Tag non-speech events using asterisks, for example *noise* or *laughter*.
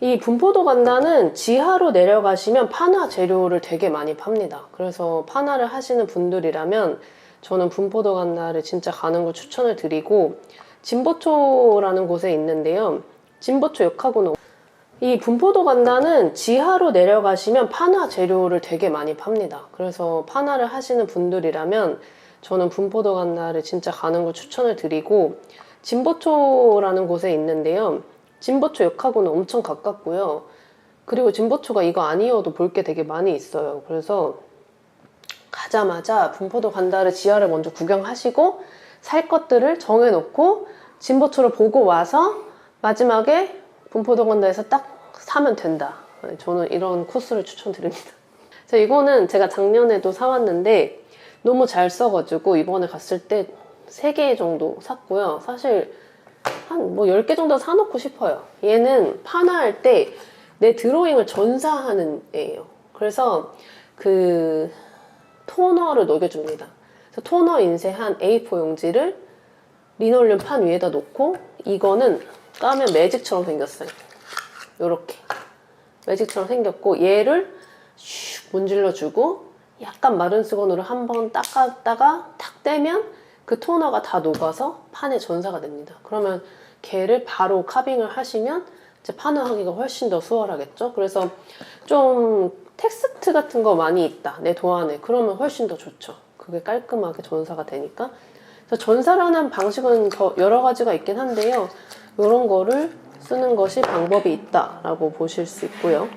이 분포도 간단은 지하로 내려가시면 판화 재료를 되게 많이 팝니다. 그래서 판화를 하시는 분들이라면 저는 분포도 간다를 진짜 가는 걸 추천을 드리고 진보초라는 곳에 있는데요. 진보초 역하고는 이 분포도 간다는 지하로 내려가시면 판화 재료를 되게 많이 팝니다. 그래서 판화를 하시는 분들이라면 저는 분포도 간다를 진짜 가는 걸 추천을 드리고 진보초라는 곳에 있는데요. 진보초 역하고는 엄청 가깝고요. 그리고 진보초가 이거 아니어도 볼 게 되게 많이 있어요. 그래서 가자마자 분포도 간다를 지하를 먼저 구경하시고 살 것들을 정해놓고 진보초를 보고 와서 마지막에 분포도 간다에서 딱 사면 된다. 저는 이런 코스를 추천드립니다. *laughs* 자, 이거는 제가 작년에도 사왔는데 너무 잘 써가지고 이번에 갔을 때 3개 정도 샀고요. 사실 한 뭐 10개 정도 사놓고 싶어요. 얘는 판화할 때 내 드로잉을 전사하는 애예요. 그래서 그 토너를 녹여줍니다. 그래서 토너 인쇄 한 A4 용지를 리놀륨 판 위에다 놓고 이거는 까면 매직처럼 생겼어요. 요렇게 매직처럼 생겼고 얘를 슉 문질러주고 약간 마른 수건으로 한번 닦았다가 탁 떼면 그 토너가 다 녹아서 판에 전사가 됩니다. 그러면 걔를 바로 카빙을 하시면 이제 판화하기가 훨씬 더 수월하겠죠. 그래서 좀 텍스트 같은 거 많이 있다 내 도안에 그러면 훨씬 더 좋죠. 그게 깔끔하게 전사가 되니까. 하는 방식은 더 여러 가지가 있긴 한데요. 이런 거를 쓰는 것이 방법이 있다라고 보실 수 있고요.